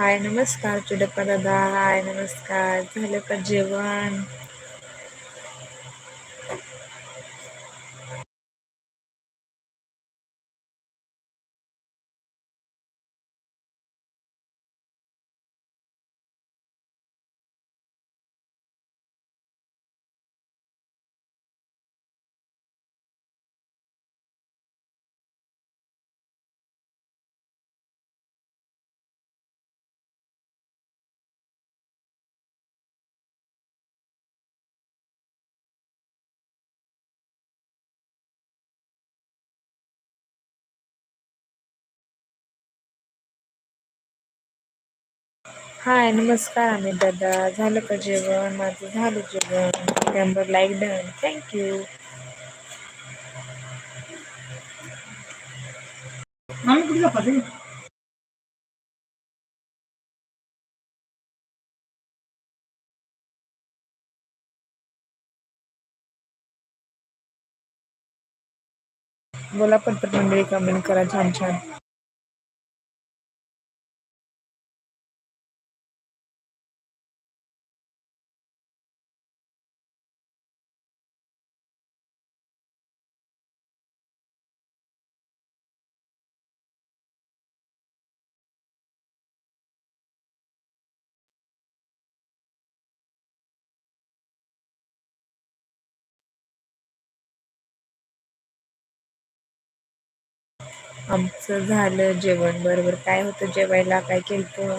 हाय नमस्कार चुडप्पा दादा. हाय नमस्कार. झालं का जेवण? हाय नमस्कार अमित दादा. झालं का जेवण? माझं झालं जेवण. नंबर लाईक डन थँक्यू बोला पटपट मंडळी कमेंट करा छान छान. आमचं झालं जेवण. बरोबर. काय होतं जेवायला? काय केलं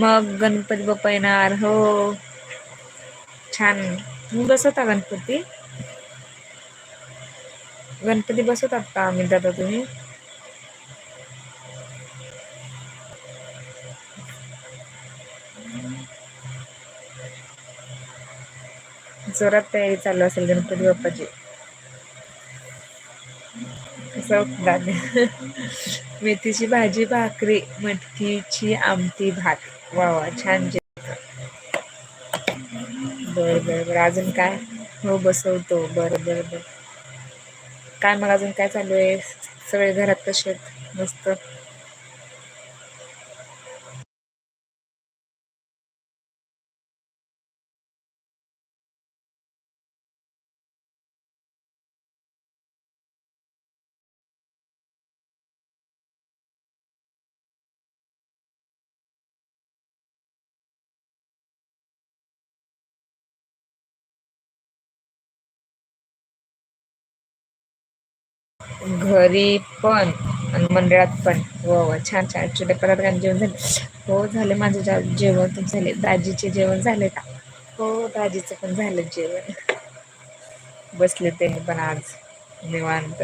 मग गणपती बाप्पा येणार. हो. छान. तू बसवता गणपती? गणपती बसवतात का आम्ही? दादा तुम्ही? जोरात तयारी चालू असेल गणपती बाप्पाची. मेथीची भाजी भाकरी मटकीची आमटी भात. वा वा छान जे बर बर. अजून काय? हो बसवतो. बरं बर बर. काय मग अजून काय चालू आहे? सगळे घरात कसे आहेत? मस्त. घरी पण आणि मंडळात पण. व छान छान. छोट्या पतकान जेवण झाले. हो झाले माझे जेवण झाले. दाजीचे जेवण झाले का? हो दाजीचं पण झालं जेवण. बसले ते पण आज निवांत.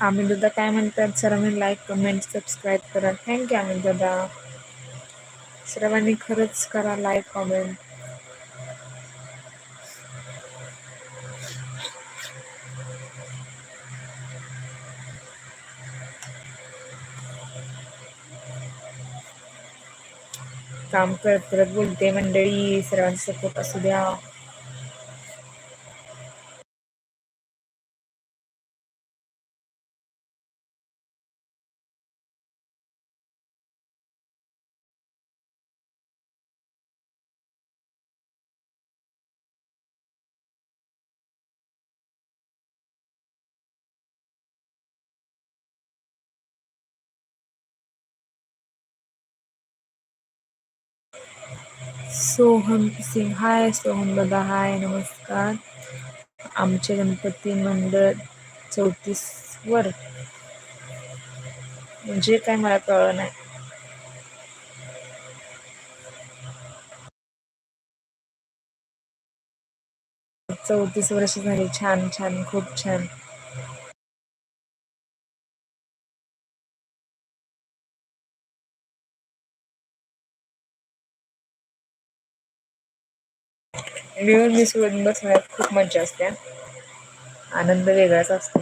आम्ही दादा काय म्हणतात? सर्वांनी लाईक कमेंट सबस्क्राईब करा. थँक्यू आम्ही दादा सर्वांनी खरंच करा लाईक कमेंट काम करत करत बोलते मंडळी. सर्वांचा सपोर्ट असू द्या. सोहम सिंग हाय सोहम दादा हाय नमस्कार. आमचे गणपती मंडळ चौतीस वर म्हणजे काय मला कळलं नाही. चौतीस वर्ष झाली. छान छान खूप छान. मिळून मिसळून बसण्यात खूप मज्जा असते. आनंद वेगळाच असतो.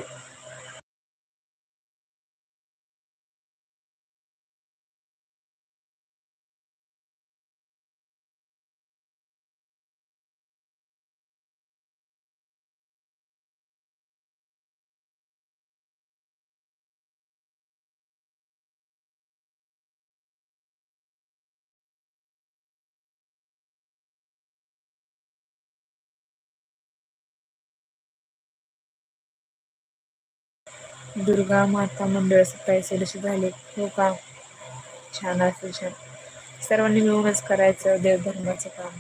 दुर्गा माता मंडळ सकाळी सदस्य झाले. हो का? छान असेल छान. सर्वांनी मिळूनच करायचं देवधर्माचं काम.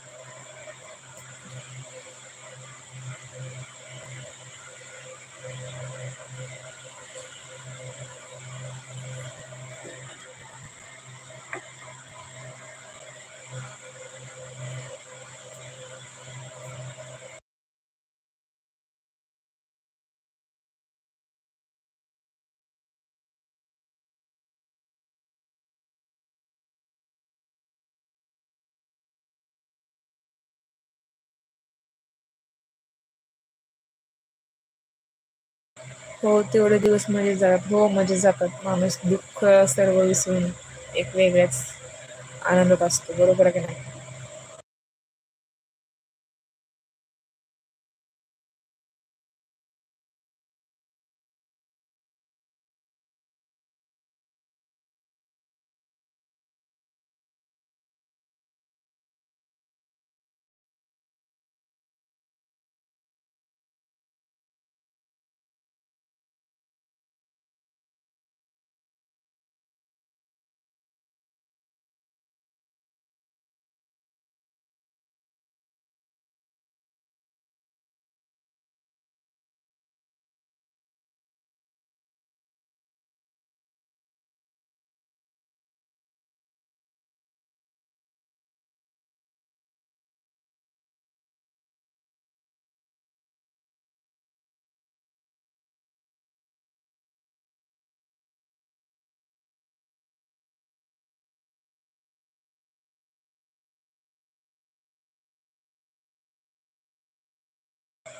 हो तेवढे दिवस मजे जातात हो मजे जातात. माणूस दुःख सर्व विसरून एक वेगळ्याच आनंदात असतो. बरोबर आहे की नाही?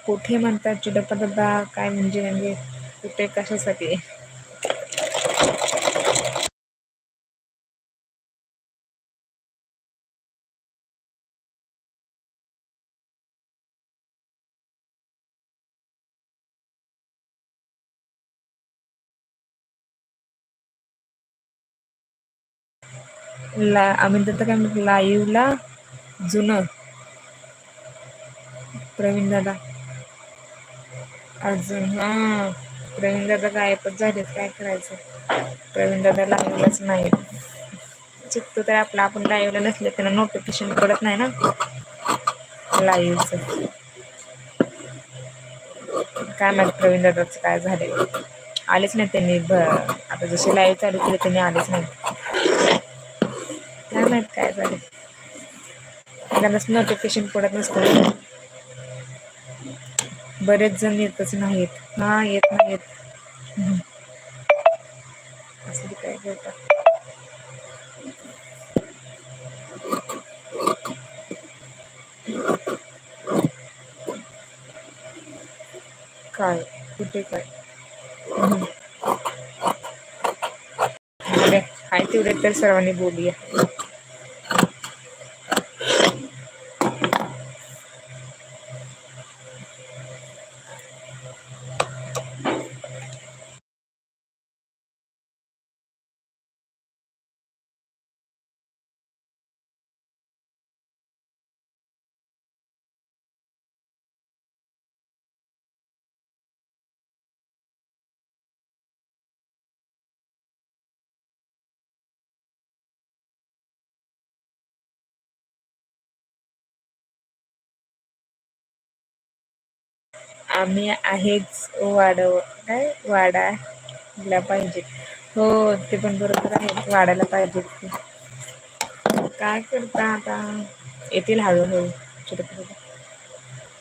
कुठे म्हणतात चिडपतदा काय म्हणजे म्हणजे कुठे कशासाठी? ला आम्ही तर काय म्हणतो लाईव ला जुनं. प्रवीण दादा. अजून हा. प्रवीण दादा गायबच झालेत काय करायचं? प्रवीण दादा लाईव्हलाच नाही चुकतो तर आपला आपण लाईव्हला नसले त्यांना नोटिफिकेशन पडत नाही ना? लाईव्हच काय माहीत प्रवीण दादाच काय झाले आलेच नाही त्यांनी आता जशी लाईव्ह चालू केली त्यांनी आलेच नाही काय माहीत काय झाले त्यांनाच नोटिफिकेशन पडत नसतं बरेच जण येतच नाहीत. हा येत नाहीत. असं काय करतात? काय? कुठे काय? हम्म. हाय तेवढे तर सर्वांनी बोलूया. आम्ही आहेच वाढव काय? वाढायला पाहिजे. हो ते पण बरोबर आहे. वाढायला पाहिजे. काय करता आता? येतील हळूहळू. छोटे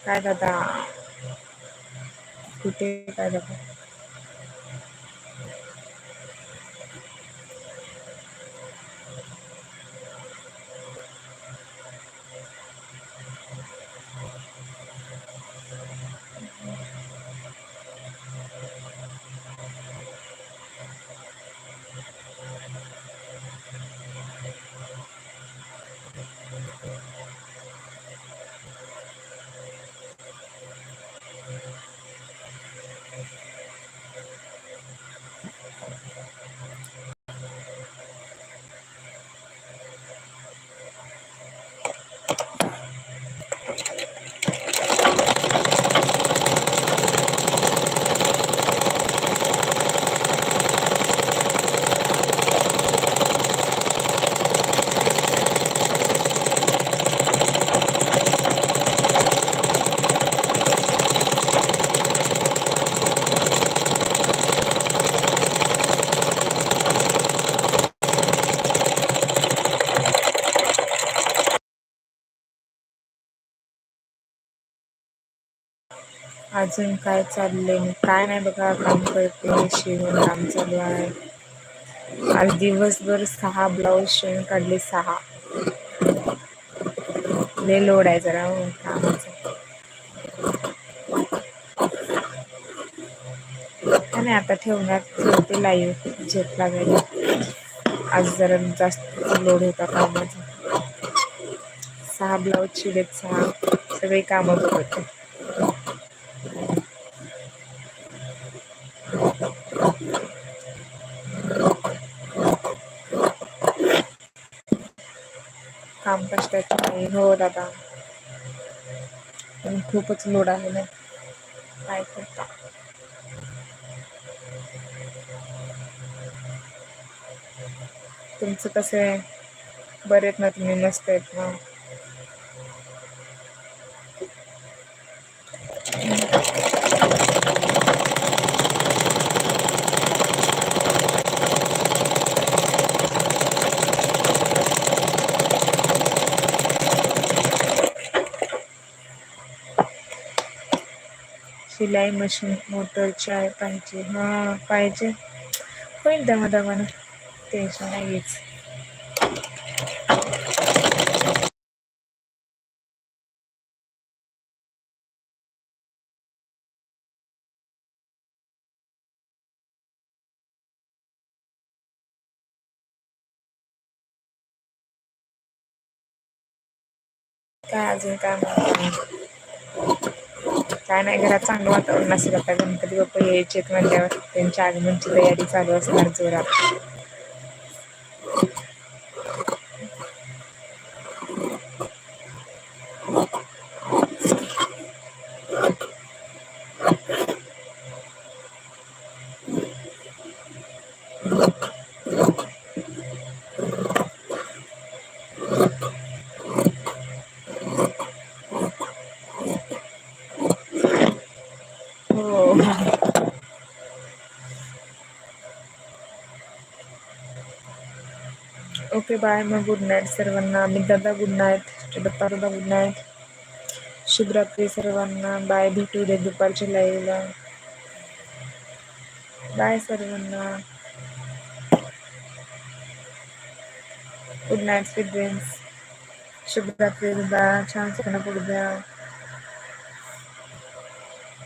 काय करता? कुठे काय दादा अजून काय चाललंय? काय नाही बघा काम करते शिवण काम चालू आहे. आज दिवसभर सहा ब्लाऊज शिवून काढले सहा. लय लोड आहे जरा हो, कामाचा. नाही आता ठेवण्यात ठेवते लाईव्ह झेप लागायला आज जरा जास्त लोड होता कामाचा. सहा ब्लाऊज शिवलेत सहा. सगळी कामं बघते काम कष्टाचे आहे हो दादा. पण खूपच लोड आहे. ना काय करता? तुमचं कसं आहे? बरे आहेत ना तुम्ही? मस्त आहेत ना? शिलाई मशीन मोटर चाय पाहिजे. हां पाहिजे. होईल दमा दमानं टेन्शन नाही घ्यायचं काय अजून काय काय नाही घरात चांगलं वातावरण असेल. आता गणपती बाप्पा यायचेत म्हणल्यावर त्यांच्या आगमनची तयारी चालू असणार जोरात. Okay bye. मग गुड नाईट सर्वांना. मी दादा गुड नाईट दत्ता दादा गुड नाईट शुभरात्री सर्वांना. बाय भेटू दे दुपारच्या लाईव्हला बाय सर्वांना. गुड नाईट स्वीट ड्रीम्स शुभरात्री दादा. छान स्वप्न पुढे द्या